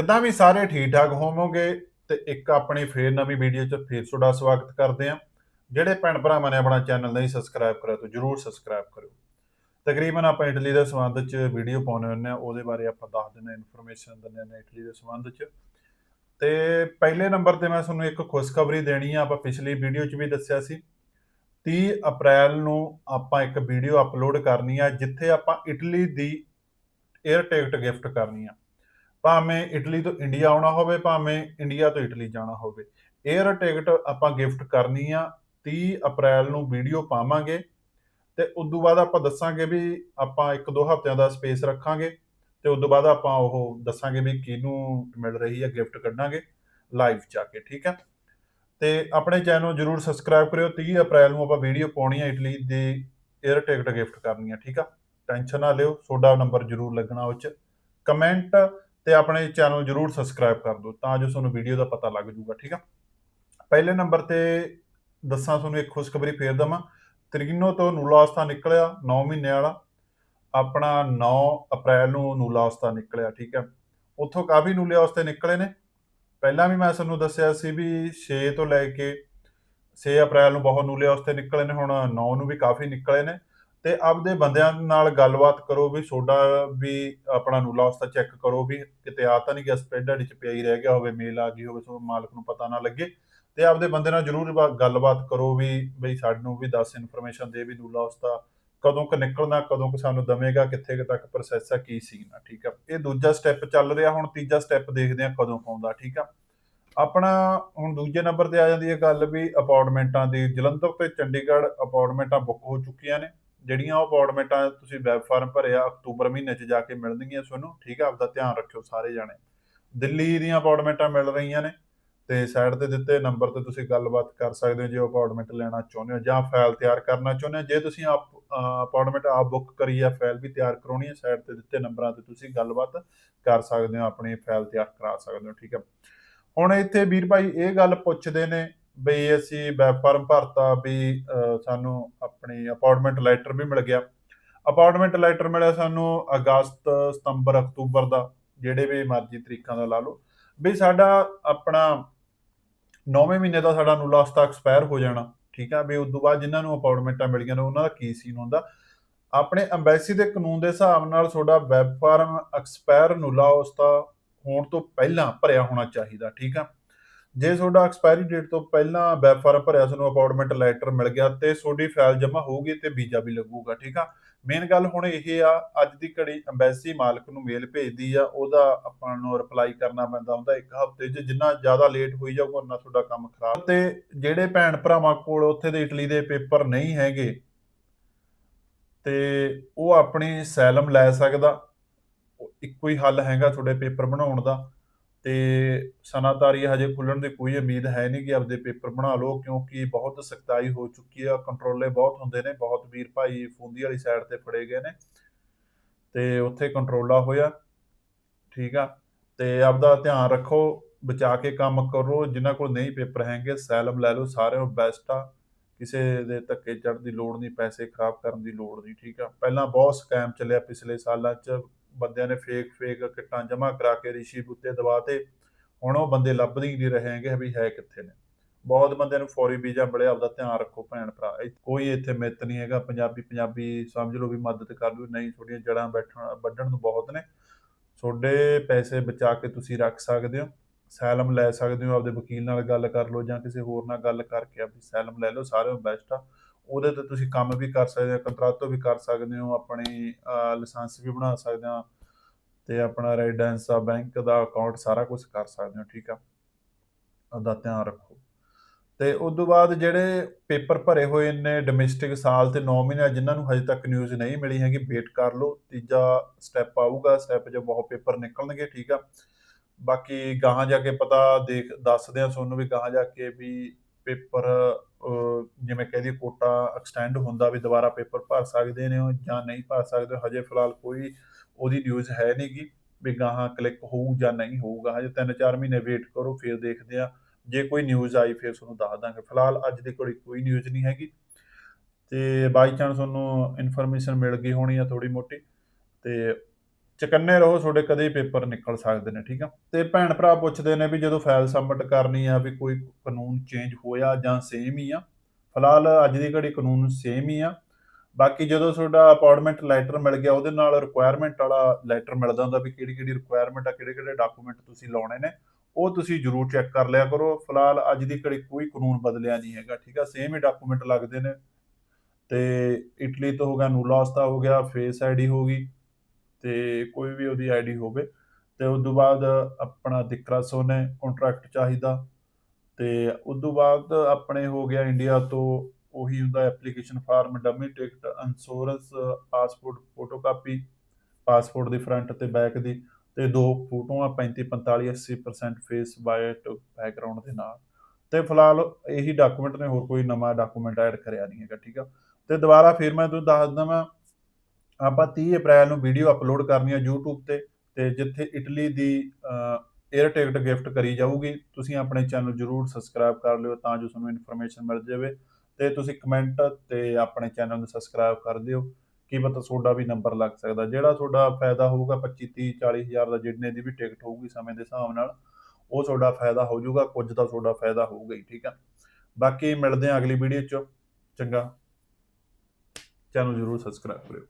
ਕਿੱਦਾਂ ਵੀ ਸਾਰੇ ਠੀਕ ਠਾਕ ਹੋਵੋਗੇ ਤੇ ਇੱਕ ਆਪਣੀ ਫੇਰ ਨਵੀਂ ਵੀਡੀਓ 'ਚ ਫੇਰ ਤੁਹਾਡਾ ਸਵਾਗਤ ਕਰਦੇ ਹਾਂ। ਜਿਹੜੇ ਭੈਣ ਭਰਾਵਾਂ ਨੇ ਆਪਣਾ ਚੈਨਲ ਨਹੀਂ ਸਬਸਕ੍ਰਾਈਬ ਕਰਿਆ ਤਾਂ ਜਰੂਰ ਸਬਸਕ੍ਰਾਈਬ ਕਰਿਓ। ਤਕਰੀਬਨ ਆਪਾਂ ਇਟਲੀ ਦੇ ਸੰਬੰਧ 'ਚ ਵੀਡੀਓ ਪਾਉਣੇ ਹੁੰਦੇ ਆ ਉਹਦੇ ਬਾਰੇ ਆਪਾਂ ਦੱਸ ਦਿੰਦੇ ਇਨਫੋਰਮੇਸ਼ਨ ਦਿੰਦੇ ਨੇ ਇਟਲੀ ਦੇ ਸੰਬੰਧ 'ਚ। ਤੇ ਪਹਿਲੇ ਨੰਬਰ ਤੇ ਮੈਂ ਤੁਹਾਨੂੰ ਇੱਕ ਖੁਸ਼ਖਬਰੀ ਦੇਣੀ ਆ, ਆਪਾਂ ਪਿਛਲੀ ਵੀਡੀਓ 'ਚ ਵੀ ਦੱਸਿਆ ਸੀ। 30 ਅਪ੍ਰੈਲ ਨੂੰ ਆਪਾਂ ਇੱਕ ਵੀਡੀਓ ਅਪਲੋਡ ਕਰਨੀ ਆ, ਜਿੱਥੇ ਆਪਾਂ ਇਟਲੀ ਦੀ 에ਅਰ ਟਿਕਟ ਗਿਫਟ ਕਰਨੀ ਆ। ਭਾਵੇਂ ਇਟਲੀ ਤੋਂ ਇੰਡੀਆ ਆਉਣਾ ਹੋਵੇ, ਭਾਵੇਂ ਇੰਡੀਆ ਤੋਂ ਇਟਲੀ ਜਾਣਾ ਹੋਵੇ। 에ਅਰ ਟਿਕਟ ਆਪਾਂ ਗਿਫਟ ਕਰਨੀ ਆ 30 ਅਪ੍ਰੈਲ ਨੂੰ ਵੀਡੀਓ ਪਾਵਾਂਗੇ ਤੇ ਉਸ ਤੋਂ ਬਾਅਦ ਆਪਾਂ ਦੱਸਾਂਗੇ ਵੀ ਆਪਾਂ ਇੱਕ ਦੋ ਹਫ਼ਤਿਆਂ ਦਾ ਸਪੇਸ ਰੱਖਾਂਗੇ ਤੇ ਉਸ ਤੋਂ ਬਾਅਦ ਆਪਾਂ ਉਹ ਦੱਸਾਂਗੇ ਵੀ ਕਿਹਨੂੰ ਮਿਲ ਰਹੀ ਹੈ ਗਿਫਟ ਕੱਢਾਂਗੇ ਲਾਈਵ ਜਾ ਕੇ, ਠੀਕ ਹੈ ਤੇ ਆਪਣੇ ਚੈਨਲ ਨੂੰ ਜਰੂਰ ਸਬਸਕ੍ਰਾਈਬ ਕਰਿਓ 30 ਅਪ੍ਰੈਲ ਨੂੰ ਆਪਾਂ ਵੀਡੀਓ ਪਾਉਣੀ ਹੈ ਇਟਲੀ ਦੀ 에ਅਰ ਟਿਕਟ ਗਿਫਟ ਕਰਨੀ ਹੈ ਠੀਕ ਆ? ਟੈਨਸ਼ਨ ਨਾ ਲਿਓ, ਤੁਹਾਡਾ ਨੰਬਰ ਜਰੂਰ ਲੱਗਣਾ ਉਹ ਚ। ਕਮੈਂਟ ਤੇ ਆਪਣੇ ਚੈਨਲ ਜਰੂਰ ਸਬਸਕ੍ਰਾਈਬ ਕਰ ਦਿਓ ਤਾਂ ਜੋ ਤੁਹਾਨੂੰ ਵੀਡੀਓ ਦਾ ਪਤਾ ਲੱਗ ਜੂਗਾ ਠੀਕ ਆ? ਪਹਿਲੇ ਨੰਬਰ ਤੇ ਦੱਸਾਂ ਤੁਹਾਨੂੰ ਇੱਕ ਖੁਸ਼ਖਬਰੀ ਫੇਰ ਦਵਾਂ। ਤ੍ਰਿਗਨੋ ਤੋਂ ਨੂਲਾਸਤਾ ਨਿਕਲਿਆ 9 ਮਹੀਨੇ ਵਾਲਾ। ਆਪਣਾ 9 ਅਪ੍ਰੈਲ ਨੂੰ ਨੂਲਾਸਤਾ ਨਿਕਲਿਆ, ਠੀਕ ਹੈ ਉੱਥੋਂ ਕਾਫੀ ਨੂਲੇ ਵਾਸਤੇ ਨਿਕਲੇ ਨੇ। ਪਹਿਲਾਂ ਵੀ ਮੈਂ ਤੁਹਾਨੂੰ ਦੱਸਿਆ ਸੀ ਵੀ 6 ਤੋਂ ਲੈ ਕੇ 6 ਅਪ੍ਰੈਲ ਨੂੰ ਬਹੁਤ ਨੂਲੇ ਵਾਸਤੇ ਨਿਕਲੇ ਨੇ, ਹੁਣ 9 ਨੂੰ ਵੀ ਕਾਫੀ ਨਿਕਲੇ ਨੇ। ਤੇ ਆਪਦੇ ਬੰਦਿਆਂ ਨਾਲ ਗੱਲਬਾਤ ਕਰੋ ਵੀ ਤੁਹਾਡਾ ਵੀ ਆਪਣਾ ਨੂਲਾ ਵਾਸਤਾ ਚੈੱਕ ਕਰੋ ਵੀ ਕਿਤੇ ਆ ਤਾਂ ਨਹੀਂ ਗਿਆ ਸਪਰੈਡ ਵਿੱਚ ਪਿਆ ਹੀ ਰਹਿ ਗਿਆ ਹੋਵੇ ਮੇਲ ਆ ਗਈ ਹੋਵੇ ਸੋ ਮਾਲਕ ਨੂੰ ਪਤਾ ਨਾ ਲੱਗੇ। ਤੇ ਆਪਦੇ ਬੰਦੇ ਨਾਲ ਜਰੂਰ ਗੱਲਬਾਤ ਕਰੋ ਵੀ ਬਈ ਸਾਨੂੰ ਵੀ ਦੱਸ ਇਨਫੋਰਮੇਸ਼ਨ ਦੇ ਵੀ ਨੂਲਾ ਵਾਸਤਾ ਕਦੋਂ ਕ ਨਿਕਲਣਾ, ਕਦੋਂ ਕ ਸਾਨੂੰ ਦਵੇਗਾ, ਕਿੱਥੇ ਤੱਕ ਪ੍ਰੋਸੈਸ ਆ, ਕੀ ਸੀਨਾ ਠੀਕ ਆ। ਇਹ ਦੂਜਾ ਸਟੈਪ ਚੱਲ ਰਿਹਾ, ਹੁਣ ਤੀਜਾ ਸਟੈਪ ਦੇਖਦੇ ਆ ਕਦੋਂ ਪਾਉਂਦਾ ਠੀਕ ਆ। ਆਪਣਾ ਹੁਣ ਦੂਜੇ ਨੰਬਰ ਤੇ ਆ ਜਾਂਦੀ ਹੈ ਗੱਲ ਵੀ ਅਪਾਰਟਮੈਂਟਾਂ ਦੀ। ਜਲੰਧਰ ਤੇ ਚੰਡੀਗੜ੍ਹ ਅਪਾਰਟਮੈਂਟਾਂ ਬੁੱਕ ਹੋ ਚੁੱਕੀਆਂ ਨੇ। ਜਿਹੜੀਆਂ ਉਹ ਅਪਾਰਟਮੈਂਟਾਂ ਤੁਸੀਂ ਵੈਬ ਫਾਰਮ ਭਰਿਆ, ਅਕਤੂਬਰ ਮਹੀਨੇ 'ਚ ਜਾ ਕੇ ਮਿਲਣਗੀਆਂ ਤੁਹਾਨੂੰ, ਠੀਕ ਆ? ਆਪਦਾ ਧਿਆਨ ਰੱਖਿਓ ਸਾਰੇ ਜਾਣੇ। ਦਿੱਲੀ ਦੀਆਂ ਅਪਾਰਟਮੈਂਟਾਂ ਮਿਲ ਰਹੀਆਂ ਨੇ, ਤੇ ਸਾਈਡ ਤੇ ਦਿੱਤੇ ਨੰਬਰ ਤੇ ਤੁਸੀਂ ਗੱਲਬਾਤ ਕਰ ਸਕਦੇ ਹੋ ਜੇ ਅਪਾਰਟਮੈਂਟ ਲੈਣਾ ਚਾਹੁੰਦੇ ਹੋ, ਜਾਂ ਫਾਈਲ ਤਿਆਰ ਕਰਨਾ ਚਾਹੁੰਦੇ ਹੋ। ਜੇ ਤੁਸੀਂ ਆਪ ਅਪਾਰਟਮੈਂਟ ਆਪ ਬੁੱਕ ਕਰੀ ਆ ਫਾਈਲ ਵੀ ਤਿਆਰ ਕਰਾਉਣੀ ਹੈ ਸਾਈਡ ਤੇ ਦਿੱਤੇ ਨੰਬਰਾਂ ਤੇ ਤੁਸੀਂ ਗੱਲਬਾਤ ਕਰ ਸਕਦੇ ਹੋ, ਆਪਣੀ ਫਾਈਲ ਤਿਆਰ ਕਰਾ ਸਕਦੇ ਹੋ, ਠੀਕ ਹੈ ਹੁਣ ਇੱਥੇ ਵੀਰ ਭਾਈ ਇਹ ਗੱਲ ਪੁੱਛਦੇ ਨੇ ਬਈ ਅਸੀਂ ਵੈਬ ਫਾਰਮ ਭਰਤਾ ਵੀ ਸਾਨੂੰ ਆਪਣੀ ਅਪਾਰਟਮੈਂਟ ਲੈਟਰ ਵੀ ਮਿਲ ਗਿਆ। ਅਪਾਰਟਮੈਂਟ ਲੈਟਰ ਮਿਲਿਆ ਸਾਨੂੰ ਅਗਸਤ, ਸਤੰਬਰ, ਅਕਤੂਬਰ ਦਾ, ਜਿਹੜੇ ਵੀ ਮਰਜ਼ੀ ਤਰੀਕਾਂ ਦਾ ਲਾ ਲਓ। ਵੀ ਸਾਡਾ ਆਪਣਾ 9ਵੇਂ ਮਹੀਨੇ ਦਾ ਸਾਡਾ ਨੂੰ ਲਾਸਟ ਐਕਸਪਾਇਰ ਹੋ ਜਾਣਾ, ਠੀਕ ਆ? ਵੀ ਉਸ ਤੋਂ ਬਾਅਦ ਜਿਨ੍ਹਾਂ ਨੂੰ ਅਪਾਰਟਮੈਂਟਾਂ ਮਿਲ ਗਈਆਂ ਨੇ, ਉਹਨਾਂ ਦਾ ਕੀ ਸੀਨ ਹੁੰਦਾ? ਆਪਣੇ ਐਮਬੈਸੀ ਦੇ ਕਾਨੂੰਨ ਦੇ ਹਿਸਾਬ ਨਾਲ ਤੁਹਾਡਾ ਵੈਬ ਫਾਰਮ ਐਕਸਪਾਇਰ ਨੂਲਾ ਉਸਤਾ ਹੋਣ ਤੋਂ ਪਹਿਲਾਂ ਭਰਿਆ ਹੋਣਾ ਚਾਹੀਦਾ, ਠੀਕ ਆ? ਜੇ ਤੁਹਾਡਾ ਐਕਸਪਾਇਰੀ ਡੇਟ ਤੋਂ ਪਹਿਲਾਂ ਵੈਬ ਫਾਰਮ ਭਰਿਆ ਤੁਹਾਨੂੰ ਅਪਾਰਟਮੈਂਟ ਲੈਟਰ ਮਿਲ ਗਿਆ ਤੇ ਤੁਹਾਡੀ ਫਾਈਲ ਜਮ੍ਹਾਂ ਹੋਊਗੀ ਤੇ ਵੀਜ਼ਾ ਵੀ ਲੱਗੂਗਾ, ਠੀਕ ਆ? ਮੇਨ ਗੱਲ ਹੁਣ ਇਹ ਆ, ਅੱਜ ਦੀ ਘੜੀ ਐਮਬੈਸੀ ਮਾਲਕ ਨੂੰ ਮੇਲ ਭੇਜਦੀ ਆ, ਉਹਦਾ ਆਪਾਂ ਨੂੰ ਰਿਪਲਾਈ ਕਰਨਾ ਪੈਂਦਾ ਹੁੰਦਾ ਇੱਕ ਹਫ਼ਤੇ 'ਚ, ਜਿੰਨਾ ਜ਼ਿਆਦਾ ਲੇਟ ਹੋਈ ਜਾਊਗਾ ਉਹਨਾਂ ਤੁਹਾਡਾ ਕੰਮ ਖਰਾਬ। ਤੇ ਜਿਹੜੇ ਭੈਣ ਭਰਾਵਾਂ ਕੋਲ ਉੱਥੇ ਦੇ ਇਟਲੀ ਦੇ ਪੇਪਰ ਨਹੀਂ ਹੈਗੇ, ਤੇ ਉਹ ਆਪਣੀ ਸੈਲਮ ਲੈ ਸਕਦਾ ਇੱਕੋ ਹੀ ਹੱਲ ਹੈਗਾ ਤੁਹਾਡੇ ਪੇਪਰ ਬਣਾਉਣ ਦਾ। ਤੇ ਸਨਾਤਾਰੀ ਹਜੇ ਖੁੱਲਣ ਦੀ ਕੋਈ ਉਮੀਦ ਹੈ ਨਹੀਂ ਕਿ ਆਪਦੇ ਪੇਪਰ ਬਣਾ ਲਓ, ਕਿਉਂਕਿ ਬਹੁਤ ਸਖਤਾਈ ਹੋ ਚੁੱਕੀ ਆ ਕੰਟਰੋਲੇ ਬਹੁਤ ਹੁੰਦੇ ਨੇ, ਬਹੁਤ ਵੀਰ ਭਾਈ ਫੁੰਦੀ ਵਾਲੀ ਸਾਈਡ ਤੇ ਫੜੇ ਗਏ ਨੇ, ਤੇ ਉੱਥੇ ਕੰਟਰੋਲਾ ਹੋਇਆ, ਠੀਕ ਆ, ਤੇ ਆਪਦਾ ਧਿਆਨ ਰੱਖੋ, ਬਚਾ ਕੇ ਕੰਮ ਕਰੋ, ਜਿਨ੍ਹਾਂ ਕੋਲ ਨਹੀਂ ਪੇਪਰ ਹੈਗੇ, ਸੈਲਮ ਲੈ ਲਓ, ਸਾਰਿਆਂ ਨੂੰ ਬੈਸਟ ਆ, ਕਿਸੇ ਦੇ ਧੱਕੇ ਚੜ੍ਹਨ ਦੀ ਲੋੜ ਨਹੀਂ, ਪੈਸੇ ਖਰਾਬ ਕਰਨ ਦੀ ਲੋੜ ਨਹੀਂ, ਠੀਕ ਆ, ਪਹਿਲਾਂ ਬਹੁਤ ਸਕੈਮ ਚੱਲਿਆ ਪਿਛਲੇ ਸਾਲਾਂ 'ਚ ਬੰਦਿਆਂ ਨੇ ਫੇਕ ਫੇਕ ਕਿੱਟਾਂ ਜਮ੍ਹਾਂ ਕਰਾ ਕੇ ਰਿਸ਼ੀ ਬੁੱਤੇ ਦਵਾਤੇ ਹੁਣ ਉਹ ਬੰਦੇ ਲੱਭਦੇ ਨਹੀਂ ਰਹੇ ਹੈਗੇ ਵੀ ਹੈ ਕਿੱਥੇ ਨੇ। ਬਹੁਤ ਬੰਦਿਆਂ ਨੂੰ ਫੌਰੀ ਵੀਜ਼ਾ ਮਿਲਿਆ, ਆਪਦਾ ਧਿਆਨ ਰੱਖੋ ਭੈਣ ਭਰਾ ਕੋਈ ਇੱਥੇ ਮਿੱਤ ਨਹੀਂ ਹੈਗਾ, ਪੰਜਾਬੀ ਪੰਜਾਬੀ ਸਮਝ ਲਓ ਵੀ ਮਦਦ ਕਰ ਲਓ ਨਹੀਂ ਥੋੜੀਆਂ ਜੜਾਂ ਬੈਠਣ, ਵੱਢਣ ਨੂੰ ਬਹੁਤ ਨੇ। ਤੁਹਾਡੇ ਪੈਸੇ ਬਚਾ ਕੇ ਤੁਸੀਂ ਰੱਖ ਸਕਦੇ ਹੋ, ਸੈਲਮ ਲੈ ਸਕਦੇ ਹੋ, ਆਪਦੇ ਵਕੀਲ ਨਾਲ ਗੱਲ ਕਰ ਲਓ ਜਾਂ ਕਿਸੇ ਹੋਰ ਨਾਲ ਗੱਲ ਕਰਕੇ ਆਪਦੀ ਸੈਲਮ ਲੈ ਲਓ, ਸਾਰਿਆਂ ਨੂੰ ਬੈਸਟ ਆ। ਉਹਦੇ ਤੇ ਤੁਸੀਂ ਕੰਮ ਵੀ ਕਰ ਸਕਦੇ ਹੋ ਕੰਟਰੈਕਟੋ ਵੀ ਕਰ ਸਕਦੇ ਹੋ, ਆਪਣੀ ਲਾਇਸੈਂਸ ਵੀ ਬਣਾ ਸਕਦੇ ਹੋ ਤੇ ਆਪਣਾ ਰੈਜ਼ੀਡੈਂਸ ਆ, ਬੈਂਕ ਦਾ ਅਕਾਊਂਟ ਸਾਰਾ ਕੁਝ ਕਰ ਸਕਦੇ ਹੋ, ਠੀਕ ਆ? ਉਹਦਾ ਧਿਆਨ ਰੱਖੋ। ਤੇ ਉਸ ਤੋਂ ਬਾਅਦ ਜਿਹੜੇ ਪੇਪਰ ਭਰੇ ਹੋਏ ਨੇ ਡੋਮੈਸਟਿਕ ਸਾਲ ਤੇ 9 ਮਹੀਨੇ, ਜਿਨ੍ਹਾਂ ਨੂੰ ਹਜੇ ਤੱਕ ਨਿਊਜ਼ ਨਹੀਂ ਮਿਲੀ ਹੈਗੀ, ਵੇਟ ਕਰ ਲਓ। ਤੀਜਾ ਸਟੈਪ ਆਊਗਾ ਸਟੈਪ ਜੋ ਬਹੁਤ ਪੇਪਰ ਨਿਕਲਣਗੇ, ਠੀਕ ਆ? ਬਾਕੀ ਗਾਹਾਂ ਜਾ ਕੇ ਪਤਾ ਦੇਖ, ਦੱਸਦੇ ਆ ਤੁਹਾਨੂੰ ਵੀ ਗਾਹਾਂ ਜਾ ਕੇ ਵੀ ਪੇਪਰ ਜਿਵੇਂ ਕਹਦੀ ਕੋਟਾ ਐਕਸਟੈਂਡ ਹੁੰਦਾ ਵੀ ਦੁਬਾਰਾ ਪੇਪਰ ਭਰ ਸਕਦੇ ਨੇ ਜਾਂ ਨਹੀਂ ਭਰ ਸਕਦੇ, ਹਜੇ ਫਿਲਹਾਲ ਕੋਈ ਉਹਦੀ ਨਿਊਜ਼ ਹੈ ਨਹੀਂਗੀ ਵੀ ਗਾਹਾਂ ਕਲਿੱਕ ਹੋਊ ਜਾਂ ਨਹੀਂ ਹੋਊਗਾ, ਹਜੇ 3-4 ਮਹੀਨੇ ਵੇਟ ਕਰੋ, ਫਿਰ ਦੇਖਦੇ ਆ ਜੇ ਕੋਈ ਨਿਊਜ਼ ਆਈ, ਫਿਰ ਤੁਹਾਨੂੰ ਦੱਸ ਦਾਂਗੇ। ਫਿਲਹਾਲ ਅੱਜ ਦੀ ਕੋਲ ਕੋਈ ਨਿਊਜ਼ ਨਹੀਂ ਹੈਗੀ। ਤੇ ਬਾਈ ਚਾਂਸ ਤੁਹਾਨੂੰ ਇਨਫੋਰਮੇਸ਼ਨ ਮਿਲ ਗਈ ਹੋਣੀ ਆ ਥੋੜੀ ਮੋਟੀ। ਤੇ ਚਕੰਨੇ ਰਹੋ, ਤੁਹਾਡੇ ਕਦੇ ਪੇਪਰ ਨਿਕਲ ਸਕਦੇ ਨੇ, ਠੀਕ ਆ? ਤੇ ਭੈਣ ਭਰਾ ਪੁੱਛਦੇ ਨੇ ਵੀ ਜਦੋਂ ਫਾਈਲ ਸਬਮਿਟ ਕਰਨੀ ਆ ਵੀ ਕੋਈ ਕਾਨੂੰਨ ਚੇਂਜ ਹੋਇਆ ਜਾਂ ਸੇਮ ਹੀ ਆ? ਫਿਲਹਾਲ ਅੱਜ ਦੀ ਘੜੀ ਕਾਨੂੰਨ ਸੇਮ ਹੀ ਆ। ਬਾਕੀ ਜਦੋਂ ਤੁਹਾਡਾ ਅਪਾਇੰਟਮੈਂਟ ਲੈਟਰ ਮਿਲ ਗਿਆ, ਉਹਦੇ ਨਾਲ ਰਿਕੁਆਇਰਮੈਂਟ ਵਾਲਾ ਲੈਟਰ ਮਿਲਦਾ ਹੁੰਦਾ ਵੀ ਕਿਹੜੀ ਕਿਹੜੀ ਰਿਕੁਆਇਰਮੈਂਟ ਆ, ਕਿਹੜੇ ਕਿਹੜੇ ਡਾਕੂਮੈਂਟ ਤੁਸੀਂ ਲਾਉਣੇ ਨੇ, ਉਹ ਤੁਸੀਂ ਜਰੂਰ ਚੈੱਕ ਕਰ ਲਿਆ ਕਰੋ। ਫਿਲਹਾਲ ਅੱਜ ਦੀ ਘੜੀ ਕੋਈ ਕਾਨੂੰਨ ਬਦਲਿਆ ਨਹੀਂ ਹੈਗਾ, ਠੀਕ ਆ? ਸੇਮ ਹੀ ਡਾਕੂਮੈਂਟ ਲੱਗਦੇ ਨੇ। ਤੇ ਇਟਲੀ ਤੋਂ ਹੋ ਗਿਆ ਨੂਲਾਸਤਾ ਹੋ ਗਿਆ ਫੇਸ ਆਈਡੀ ਹੋ ਗਈ। ਤੇ ਕੋਈ ਵੀ ਉਹਦੀ ਆਈਡੀ ਹੋਵੇ, ਤੇ ਉਸ ਤੋਂ ਬਾਅਦ ਆਪਣਾ ਦਿੱਕਰਾ ਸੋਨੇ ਕੰਟਰੈਕਟ ਚਾਹੀਦਾ, ਤੇ ਉਸ ਤੋਂ ਬਾਅਦ ਆਪਣੇ ਹੋ ਗਿਆ ਇੰਡੀਆ ਤੋਂ ਉਹੀ ਹੁੰਦਾ application form dummy ticket insurance passport photocopy passport ਦੀ ਫਰੰਟ ਤੇ ਬੈਕ ਦੀ, ਤੇ ਦੋ ਫੋਟੋਆਂ 35 45 80% ਫੇਸ ਵਾਈਟ ਬੈਕਗ੍ਰਾਉਂਡ ਦੇ ਨਾਲ। ਤੇ ਫਿਲਹਾਲ ਇਹੀ ਡਾਕੂਮੈਂਟ ਨੇ, ਹੋਰ ਕੋਈ ਨਵਾਂ ਡਾਕੂਮੈਂਟ ਐਡ ਕਰਿਆ ਨਹੀਂ ਹੈਗਾ, ਠੀਕ ਆ। ਤੇ ਦੁਬਾਰਾ ਫਿਰ ਮੈਂ ਤੁਹਾਨੂੰ ਦੱਸ ਦਵਾਂ ਆਪਾਂ 30 ਅਪ੍ਰੈਲ ਨੂੰ ਵੀਡੀਓ ਅਪਲੋਡ ਕਰਨੀ ਹੈ YouTube ਤੇ ਤੇ ਜਿੱਥੇ ਇਟਲੀ ਦੀ 에ਅਰ ਟਿਕਟ ਗਿਫਟ ਕਰੀ ਜਾਊਗੀ, ਤੁਸੀਂ ਆਪਣੇ ਚੈਨਲ ਜਰੂਰ ਸਬਸਕ੍ਰਾਈਬ ਕਰ ਲਿਓ ਤਾਂ ਜੋ ਤੁਹਾਨੂੰ ਇਨਫੋਰਮੇਸ਼ਨ ਮਿਲ ਜਾਵੇ, ਤੇ ਤੁਸੀਂ ਕਮੈਂਟ ਤੇ ਆਪਣੇ ਚੈਨਲ ਨੂੰ ਸਬਸਕ੍ਰਾਈਬ ਕਰ ਦਿਓ। ਕੀ ਪਤਾ ਤੁਹਾਡਾ ਵੀ ਨੰਬਰ ਲੱਗ ਸਕਦਾ, ਜਿਹੜਾ ਤੁਹਾਡਾ ਫਾਇਦਾ ਹੋਊਗਾ 25 30 40 ਹਜ਼ਾਰ ਦਾ ਜਿੰਨੇ ਦੀ ਵੀ ਟਿਕਟ ਹੋਊਗੀ ਸਮੇਂ ਦੇ ਹਿਸਾਬ ਨਾਲ, ਉਹ ਤੁਹਾਡਾ ਫਾਇਦਾ ਹੋ ਜਾਊਗਾ, ਕੁਝ ਤਾਂ ਤੁਹਾਡਾ ਫਾਇਦਾ ਹੋਊਗਾ ਹੀ, ਠੀਕ ਆ। ਬਾਕੀ ਮਿਲਦੇ ਹਾਂ ਅਗਲੀ ਵੀਡੀਓ 'ਚ, ਚੰਗਾ। ਚੈਨਲ ਜਰੂਰ ਸਬਸਕ੍ਰਾਈਬ ਕਰਿਓ।